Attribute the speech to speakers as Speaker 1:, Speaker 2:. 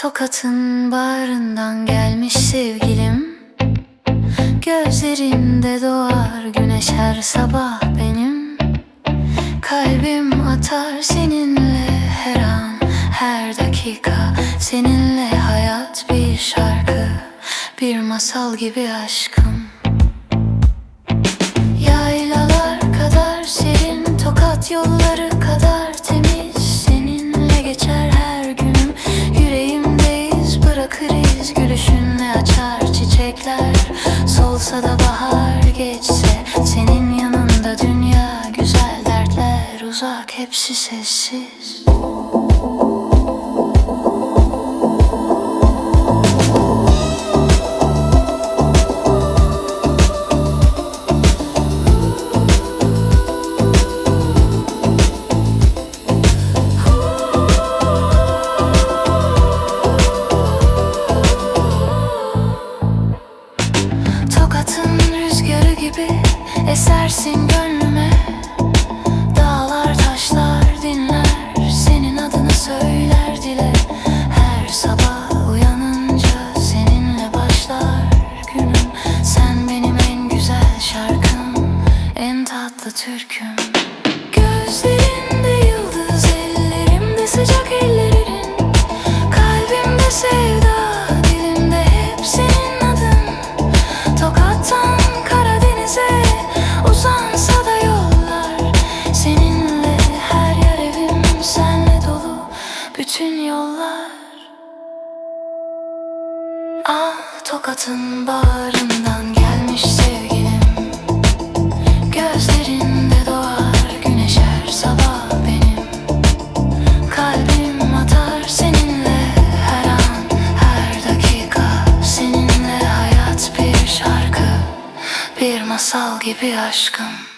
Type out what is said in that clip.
Speaker 1: Tokat'ın bağrından gelmiş sevgilim. Gözlerinde doğar güneş her sabah benim. Kalbim atar seninle her an her dakika. Seninle hayat bir şarkı bir masal gibi aşkım. Yaylalar kadar serin Tokat yolları Gülüşünle açar çiçekler? Solsa da bahar geçse Senin yanında dünya güzel Dertler uzak hepsi sessiz gibi esersin gönlüme. Dağlar taşlar dinler senin adını söyler dile. Her sabah uyanınca seninle başlar günüm. Sen benim en güzel şarkım en tatlı türküm bütün yollar. Ah Tokat'ın bağrından gelmiş sevgilim. Gözlerinde doğar güneş her sabah benim. Kalbim atar seninle her an her dakika. Seninle hayat bir şarkı bir masal gibi aşkım